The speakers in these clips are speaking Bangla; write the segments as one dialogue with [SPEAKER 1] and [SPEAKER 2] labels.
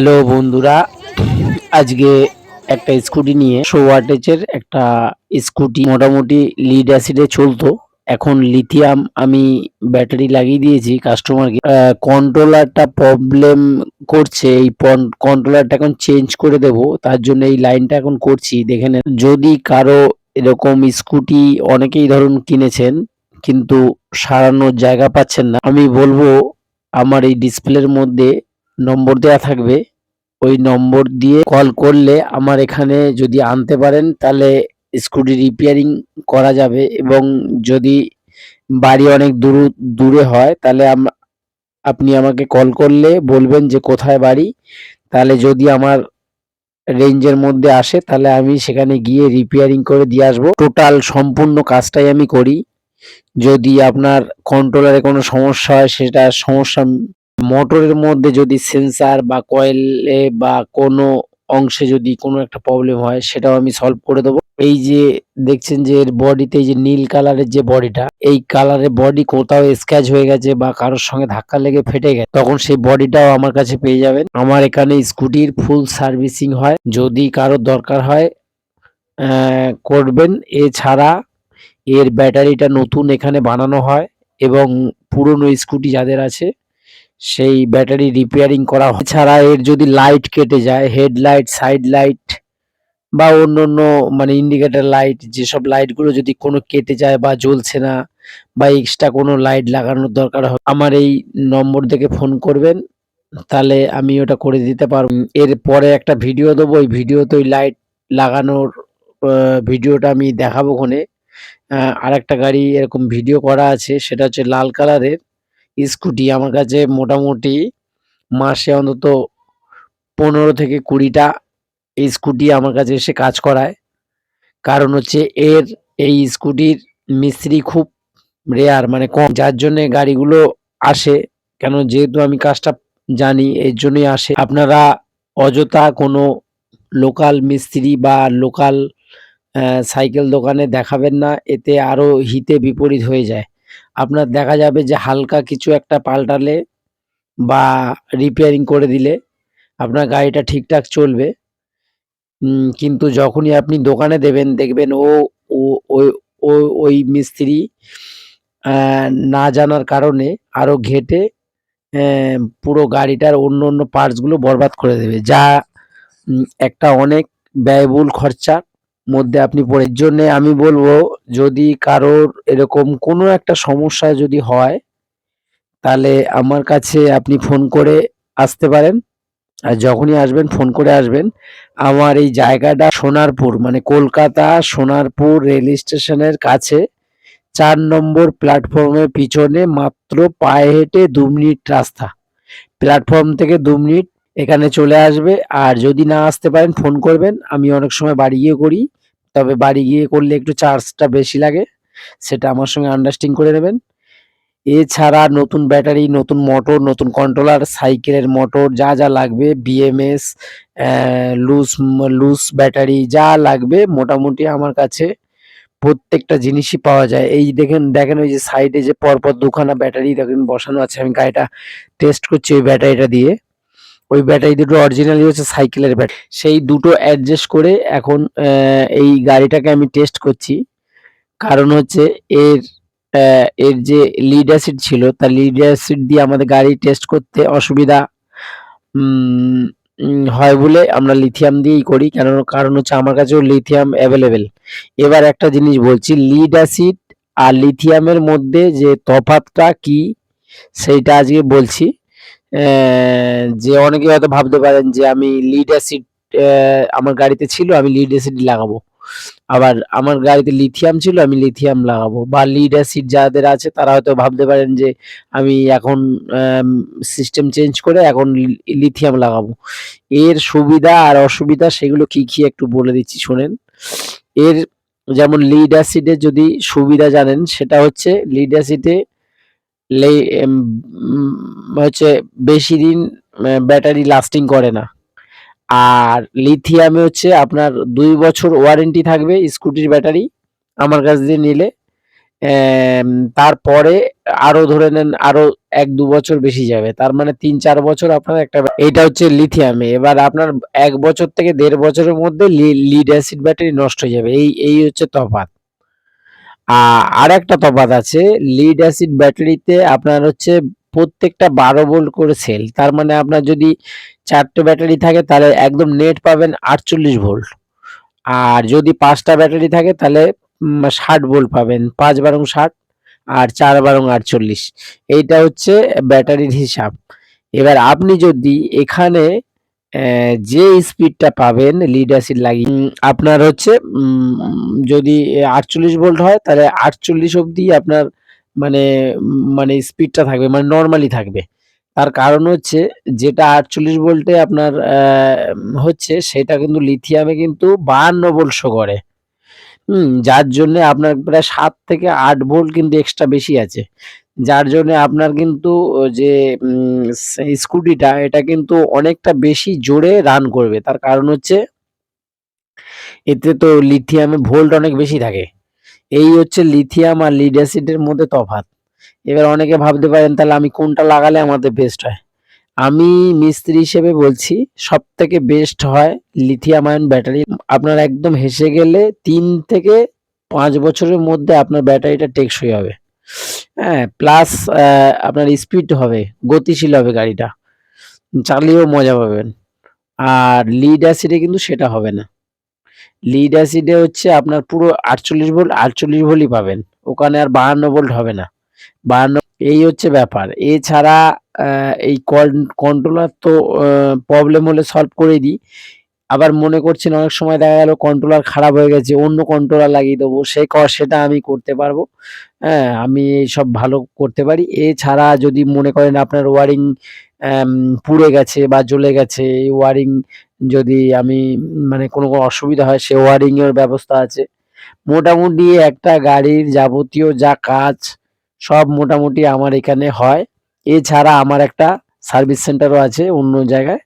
[SPEAKER 1] হ্যালো বন্ধুরা, আজকে একটা স্কুটি নিয়ে শো ওয়াটেজের একটা স্কুটি, মোটামুটি লিড অ্যাসিডে চলতো। এখন লিথিয়াম আমি ব্যাটারি লাগিয়ে দিয়েছি কাস্টমারকে। কন্ট্রোলারটা প্রবলেম করছে, এই কন্ট্রোলারটা এখন চেঞ্জ করে দেব, তার জন্য এই লাইনটা এখন করছি। দেখে নেন, যদি কারও এরকম স্কুটি অনেকেই ধরুন কিনেছেন, কিন্তু সারানোর জায়গা পাচ্ছেন না, আমি বলব আমার এই ডিসপ্লের মধ্যে নম্বর দেয়া থাকবে। ওই নম্বর দিয়ে কল করলে আমার এখানে যদি আনতে পারেন, তাহলে স্কুটি রিপেয়ারিং করা যাবে এবং যদি বাড়ি অনেক দূর, দূরে হয়, তাহলে আপনি আমাকে কল করলে বলবেন যে কোথায় বাড়ি। তাহলে যদি আমার রেঞ্জের মধ্যে আসে, তাহলে আমি সেখানে গিয়ে রিপেয়ারিং করে দিয়ে আসব। টোটাল সম্পূর্ণ কাজটাই আমি করি। যদি আপনার কন্ট্রোলারে কোনো সমস্যা হয়, সেটা সমস্যা মোটরের মধ্যে যদি সেন্সার বা কয়েলে বা কোনো অংশে যদি কোনো একটা প্রবলেম হয়, সেটাও আমি সলভ করে দেবো। এই যে দেখছেন যে এর বডিতে যে নীল কালারের যে বডিটা এই কালারের বডি কোথাও স্ক্র্যাচ হয়ে গেছে বা কারোর সঙ্গে ধাক্কা লেগে ফেটে গেছে, তখন সেই বডিটাও আমার কাছে পেয়ে যাবেন। আমার এখানে স্কুটির ফুল সার্ভিসিং হয়, যদি কারোর দরকার হয় করবেন। এছাড়া এর ব্যাটারিটা নতুন এখানে বানানো হয় এবং পুরনো স্কুটি যাদের আছে সেই ব্যাটারি রিপেয়ারিং করা হয়। ছাড়া এর যদি লাইট কেটে যায় হেডলাইট সাইড লাইট বা অন্য অন্য মানে ইন্ডিকেটর লাইট যেসব লাইটগুলো যদি কোনো কেটে যায় বা জ্বলছে না বা এক্সট্রা কোনো লাইট লাগানোর দরকার হয়, আমার এই নম্বর থেকে ফোন করবেন, তাহলে আমি ওটা করে দিতে পারব। এর পরে একটা ভিডিও দেবো, ওই ভিডিওতে ওই লাইট লাগানোর ভিডিওটা আমি দেখাবো ওখানে। আর একটা গাড়ি এরকম ভিডিও করা আছে, সেটা হচ্ছে লাল কালারের স্কুটি আমার কাছে মোটামুটি মাসে অন্তত পনেরো থেকে কুড়িটা স্কুটি আমার কাছে এসে কাজ করায়। কারণ হচ্ছে এর এই স্কুটির মিস্ত্রি খুব রেয়ার মানে কম, যার জন্যে গাড়িগুলো আসে। কেন যেহেতু আমি কাজটা জানি, এর জন্যই আসে। আপনারা অযথা কোনো লোকাল মিস্ত্রি বা লোকাল সাইকেল দোকানে দেখাবেন না, এতে আরও হিতে বিপরীত হয়ে যায়। আপনার দেখা যাবে যে হালকা কিছু একটা পাল্টালে বা রিপেয়ারিং করে দিলে আপনার গাড়িটা ঠিকঠাক চলবে। কিন্তু যখনই আপনি দোকানে দেবেন, দেখবেন ও ওই মিস্ত্রি না জানার কারণে আরও ঘেটে পুরো গাড়িটার অন্য অন্য পার্টসগুলো বরবাদ করে দেবে। যা একটা অনেক ব্যয়বহুল খরচার মধ্যে আপনি পড়ে জন্যে আমি বলব যদি কারোর এরকম কোনো একটা সমস্যা যদি হয়, তাহলে আমার কাছে আপনি ফোন করে আসতে পারেন। আর যখনই আসবেন, ফোন করে আসবেন। আমার এই জায়গাটা সোনারপুর মানে কলকাতা সোনারপুর রেল স্টেশনের কাছে, চার নম্বর প্ল্যাটফর্মের পিছনে মাত্র পায়ে হেঁটে দু মিনিট রাস্তা। প্ল্যাটফর্ম থেকে দু মিনিট এখানে চলে আসবে। আর যদি না আসতে পারেন, ফোন করবেন। আমি অনেক সময় বাড়ি গিয়ে করি। তবে বাড়ি গিয়ে করলে একটু চার্জটা বেশি লাগে, সেটা আমার সঙ্গে আন্ডারস্ট্যান্ডিং করে নেবেন। এছাড়া নতুন ব্যাটারি, নতুন মোটর নতুন কন্ট্রোলার সাইকেলের মোটর যা যা লাগবে বিএমএস লুজ লুজ ব্যাটারি যা লাগবে, মোটামুটি আমার কাছে প্রত্যেকটা জিনিসই পাওয়া যায়। এই দেখেন দেখেন ওই যে সাইডে যে পরপর দুখানা ব্যাটারি দেখেন বসানো আছে, আমি গাড়িটা টেস্ট করছি ওই ব্যাটারিটা দিয়ে। ওই ব্যাটারি দুটো অরিজিনালি হচ্ছে সাইকেলের ব্যাটারি। সেই দুটো অ্যাডজাস্ট করে এখন এই গাড়িটাকে আমি টেস্ট করছি। কারণ হচ্ছে এর এর যে লিড অ্যাসিড ছিল, তার লিড অ্যাসিড দিয়ে আমাদের গাড়ি টেস্ট করতে অসুবিধা। হয় বলে আমরা লিথিয়াম দিয়েই করি। কেন, কারণ হচ্ছে আমার কাছেও লিথিয়াম অ্যাভেলেবেল এবার একটা জিনিস বলছি লিড অ্যাসিড আর লিথিয়ামের মধ্যে যে তফাৎটা কি, সেইটা আজকে বলছি। যে অনেকে হয়তো ভাবতে পারেন যে আমি লিড অ্যাসিড আমার গাড়িতে ছিল, আমি লিড অ্যাসিড লাগাবো। আবার আমার গাড়িতে লিথিয়াম ছিল, আমি লিথিয়াম লাগাবো। বা লিড অ্যাসিড যাদের আছে, তারা হয়তো ভাবতে পারেন যে আমি এখন সিস্টেম চেঞ্জ করে এখন লিথিয়াম লাগাবো। এর সুবিধা আর অসুবিধা, সেগুলো কি কি একটু বলে দিচ্ছি, শোনেন। এর যেমন লিড অ্যাসিডের যদি সুবিধা জানেন, সেটা হচ্ছে লিড অ্যাসিডে হচ্ছে বেশি দিন ব্যাটারি লাস্টিং করে না আর লিথিয়ামে হচ্ছে আপনার দুই বছর ওয়ারেন্টি থাকবে স্কুটির ব্যাটারি আমার কাছ দিয়ে নিলে তারপরে আরও ধরে নেন, আরও ১-২ বছর বেশি যাবে। তার মানে ৩-৪ বছর আপনার একটা এইটা হচ্ছে লিথিয়ামে। এবার আপনার এক বছর থেকে দেড় বছরের মধ্যে লিড অ্যাসিড ব্যাটারি নষ্ট হয়ে যাবে। এই এই হচ্ছে তফাৎ। আ আরেকটা তফাৎ আছে লিড অ্যাসিড ব্যাটারিতে আপনার হচ্ছে প্রত্যেকটা ১২ ভোল্ট করে সেল। তার মানে আপনার যদি চারটে ব্যাটারি থাকে তাহলে একদম নেট পাবেন ৪৮ ভোল্ট। আর যদি পাঁচটা ব্যাটারি থাকে তাহলে ষাট ৬০ ভোল্ট পাবেন। পাঁচ বারং ৬০ আর চার বারং ৪৮ এইটা হচ্ছে ব্যাটারির হিসাব। এবার আপনি যদি এখানে যে স্পিডটা পাবেন লিড অ্যাসিড লাগিয়ে আপনার হচ্ছে যদি ৪৮ ভোল্ট হয়, তাহলে ৪৮ অব্দি আপনার মানে মানে স্পিডটা থাকবে মানে নর্মালি থাকবে। তার কারণ হচ্ছে, যেটা ৪৮ ভোল্টে আপনার হচ্ছে, সেটা কিন্তু লিথিয়ামে কিন্তু ৫২ ভোল্ট শো করে। হুম? যার জন্যে আপনার প্রায় সাত থেকে আট ভোল্ট কিন্তু এক্সট্রা বেশি আছে। যার জন্যে আপনার কিন্তু যে স্কুটিটা, এটা কিন্তু অনেকটা বেশি জোরে রান করবে। তার কারণ হচ্ছে, এতে তো লিথিয়ামে ভোল্ট অনেক বেশি থাকে। এই হচ্ছে লিথিয়াম আর লিড অ্যাসিডের মধ্যে তফাৎ। এবার অনেকে ভাবতে পারেন, তাহলে আমি কোনটা লাগালে আমাদের বেস্ট হয়? আমি মিস্ত্রি হিসেবে বলছি সব থেকে বেস্ট হয় লিথিয়াম আয়ন ব্যাটারি। আপনার একদম হেসে গেলে তিন থেকে পাঁচ বছরের মধ্যে আপনার ব্যাটারিটা টেকসই হবে। হ্যাঁ? প্লাস আপনার স্পিড হবে, গতিশীল হবে গাড়িটা। চালিয়েও মজা পাবেন। আর লিড অ্যাসিডে কিন্তু সেটা হবে না। লিড অ্যাসিডে হচ্ছে আপনার পুরো ৪৮ ভোল্ট, ৪৮ ভোল্টই পাবেন। ওখানে আর ৫২ ভোল্ট হবে না। ৫২ এই হচ্ছে ব্যাপার। এছাড়া এই কন কন্ট্রোলার তো প্রবলেম হলে সলভ করেই দিই। আবার মনে করছেন অনেক সময় দেখা গেল কন্ট্রোলার খারাপ হয়ে গেছে, অন্য কন্ট্রোলার লাগিয়ে দেবো। সে ক সেটা আমি করতে পারব। হ্যাঁ? আমি এইসব ভালো করতে পারি। এছাড়া যদি মনে করেন আপনার ওয়ারিং পুড়ে গেছে বা জ্বলে গেছে, এই ওয়ারিং যদি আমি মানে কোনো, কোনো অসুবিধা হয় সে ওয়ারিংয়ের ব্যবস্থা আছে। মোটামুটি একটা গাড়ির যাবতীয় যা কাজ সব মোটামুটি আমার এখানে হয়। এছাড়া আমার একটা সার্ভিস সেন্টারও আছে অন্য জায়গায়।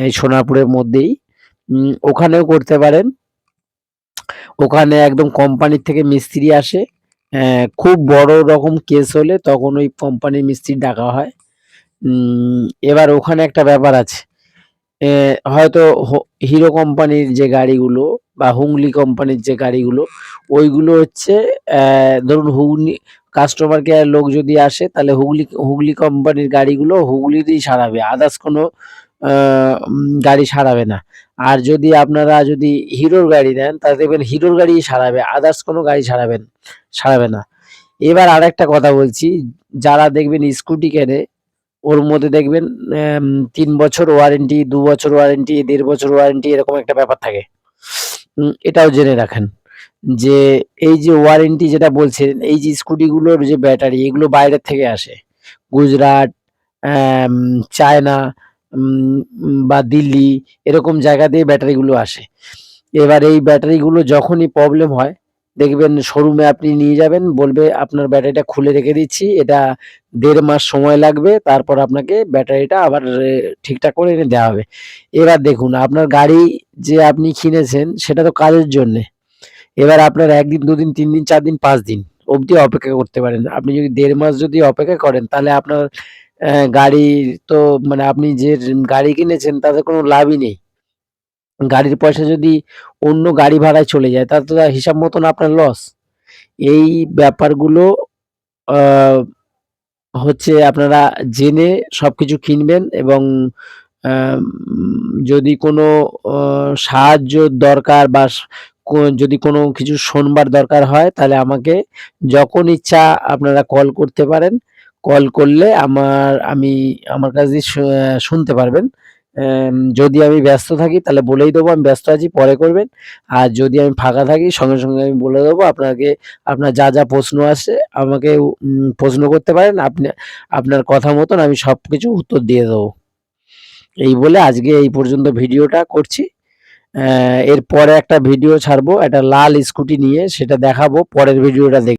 [SPEAKER 1] এই সোনারপুরের মধ্যেই। ওখানেও করতে পারেন। ওখানে একদম কোম্পানির থেকে মিস্ত্রি আসে। খুব বড় রকম কেস হলে তখন ওই কোম্পানির মিস্ত্রি ডাকা হয়। এবার ওখানে একটা ব্যাপার আছে। হয়তো হিরো কোম্পানির যে গাড়িগুলো বা হুগলি কোম্পানির যে গাড়িগুলো, ওইগুলো হচ্ছে ধরুন হুগলি কাস্টমার কেয়ার লোক যদি আসে, তাহলে হুগলি হুগলি কোম্পানির গাড়িগুলো হুগলিতেই সারাবে। আদার্স কোনো গাড়ি সারাবে না। আর যদি আপনারা যদি হিরোর গাড়ি নেন তাহলে দেখবেন হিরোর গাড়িই সারাবে। আদার্স কোনো গাড়ি সারাবেন সারাবে না। এবার আরেকটা কথা বলছি, যারা দেখবেন স্কুটি কেনে ওর মধ্যে দেখবেন তিন বছর ওয়ারেন্টি, দু বছর ওয়ারেন্টি, দেড় বছর ওয়ারেন্টি এরকম একটা ব্যাপার থাকে। এটাও জেনে রাখেন। যে এই যে ওয়ারেন্টি যেটা বলছেন, এই যে স্কুটিগুলোর যে ব্যাটারি এগুলো বাইরের থেকে আসে। গুজরাট, চায়না বা দিল্লি এরকম জায়গা দিয়ে ব্যাটারিগুলো আসে। এবার এই ব্যাটারিগুলো যখনই প্রবলেম হয় দেখবেন শোরুমে আপনি নিয়ে যাবেন বলবে আপনার ব্যাটারিটা খুলে রেখে দিচ্ছি। এটা দেড় মাস সময় লাগবে। তারপর আপনাকে ব্যাটারিটা আবার ঠিকঠাক করে এনে দেওয়া হবে। এবার দেখুন আপনার গাড়ি যে আপনি কিনেছেন সেটা তো কাজের জন্যে। এবার আপনার ১ দিন, ২ দিন, ৩ দিন, ৪ দিন, ৫ দিন অবধি অপেক্ষা করতে পারেন। আপনি যদি দেড় মাস যদি অপেক্ষা করেন তাহলে আপনার গাড়ির তো মানে আপনি যে গাড়ি কিনেছেন, তাতে কোনো লাভই নেই। গাড়ির পয়সা যদি অন্য গাড়ি ভাড়ায় চলে যায়, তাহলে তো হিসাব মতন আপনার লস। এই ব্যাপারগুলো হচ্ছে আপনারা জেনে সব কিছু কিনবেন এবং যদি কোনো সাহায্য দরকার বা যদি কোনো কিছু শোনবার দরকার হয়, তাহলে আমাকে যখন ইচ্ছা আপনারা কল করতে পারেন। কল করলে আমার আমি আমার কাছে শুনতে পারবেন। যদি আমি ব্যস্ত থাকি তাহলে বলেই দেবো আমি ব্যস্ত আছি পরে করবেন। আর যদি আমি ফাঁকা থাকি সঙ্গে, সঙ্গে আমি বলে দেবো আপনাকে আপনার যা, যা প্রশ্ন আছে আমাকে প্রশ্ন করতে পারেন। আপনি আপনার কথা মতন আমি সব কিছু উত্তর দিয়ে দেবো। এই বলে আজকে এই পর্যন্ত ভিডিওটা করছি। এরপরে একটা ভিডিও ছাড়বো একটা লাল স্কুটি নিয়ে সেটা দেখাবো। পরের ভিডিওটা দেখ